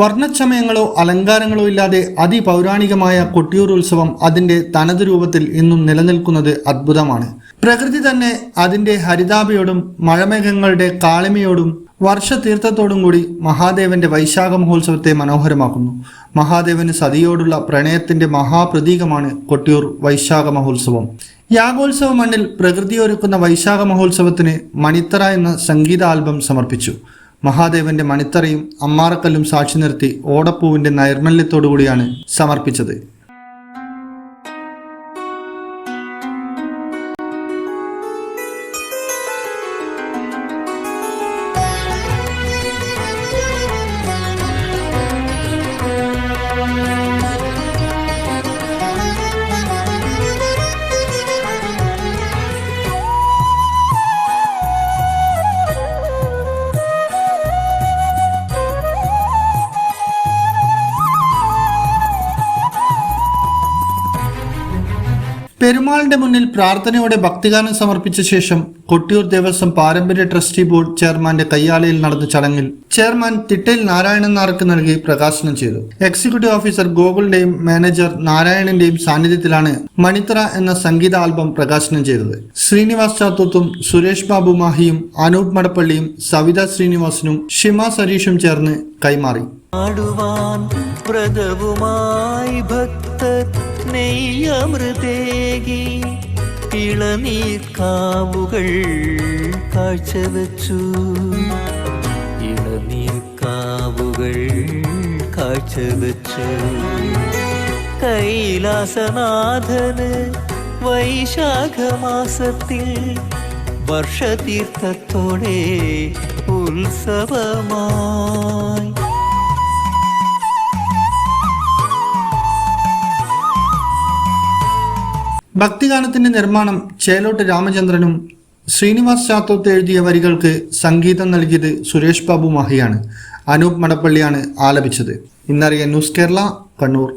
വർണച്ചമയങ്ങളോ അലങ്കാരങ്ങളോ ഇല്ലാതെ അതിപൗരാണികമായ കൊട്ടിയൂർ ഉത്സവം അതിന്റെ തനത് രൂപത്തിൽ ഇന്നും നിലനിൽക്കുന്നത് അത്ഭുതമാണ്. പ്രകൃതി തന്നെ അതിന്റെ ഹരിതാപയോടും മഴമേഘങ്ങളുടെ കാളിമയോടും വർഷതീർത്ഥത്തോടും കൂടി മഹാദേവന്റെ വൈശാഖ മഹോത്സവത്തെ മനോഹരമാക്കുന്നു. മഹാദേവന് സതിയോടുള്ള പ്രണയത്തിന്റെ മഹാപ്രതീകമാണ് കൊട്ടിയൂർ വൈശാഖ മഹോത്സവം യാഗോത്സവ മണ്ണിൽ പ്രകൃതിയൊരുക്കുന്ന വൈശാഖ മഹോത്സവത്തിന് മണിത്തറ എന്ന സംഗീത ആൽബം സമർപ്പിച്ചു. മഹാദേവന്റെ മണിത്തറയും അമ്മാറക്കല്ലും സാക്ഷി നിർത്തി ഓടപ്പൂവിന്റെ നൈർമല്യത്തോടുകൂടിയാണ് സമർപ്പിച്ചത്. പെരുമാളിന്റെ മുന്നിൽ പ്രാർത്ഥനയോടെ ഭക്തിഗാനം സമർപ്പിച്ച ശേഷം കൊട്ടിയൂർ ദേവസ്വം പാരമ്പര്യ ട്രസ്റ്റി ബോർഡ് ചെയർമാന്റെ കയ്യാലയിൽ നടന്ന ചടങ്ങിൽ ചെയർമാൻ തിട്ടയിൽ നാരായണൻ നാർക്ക് നൽകി പ്രകാശനം ചെയ്തു. എക്സിക്യൂട്ടീവ് ഓഫീസർ ഗോകുലിന്റെയും മാനേജർ നാരായണന്റെയും സാന്നിധ്യത്തിലാണ് മണിത്ര എന്ന സംഗീത ആൽബം പ്രകാശനം ചെയ്തത്. ശ്രീനിവാസ് ചാത്തൂത്തും സുരേഷ് ബാബു മാഹിയും അനൂപ് മടപ്പള്ളിയും സവിത ശ്രീനിവാസനും ഷിമ സരീഷും ചേർന്ന് കൈമാറി. ഭക്തർ ഇളനീർക്കാവുകൾ കാഴ്ചവെച്ചു. ഇളനീർക്കാവുകൾ കാഴ്ചവെച്ചു. കൈലാസനാഥന് വൈശാഖമാസത്തിൽ വർഷതീർത്ഥത്തോടെ ഉത്സവമായി. ഭക്തിഗാനത്തിന്റെ നിർമ്മാണം ചേലോട്ട് രാമചന്ദ്രനും ശ്രീനിവാസ് ചാത്തോത്ത് എഴുതിയ വരികൾക്ക് സംഗീതം നൽകിയത് സുരേഷ് ബാബു മാഹിയാണ്. അനൂപ് മടപ്പള്ളിയാണ് ആലപിച്ചത്. ഇന്നറിയ ന്യൂസ് കേരള കണ്ണൂർ.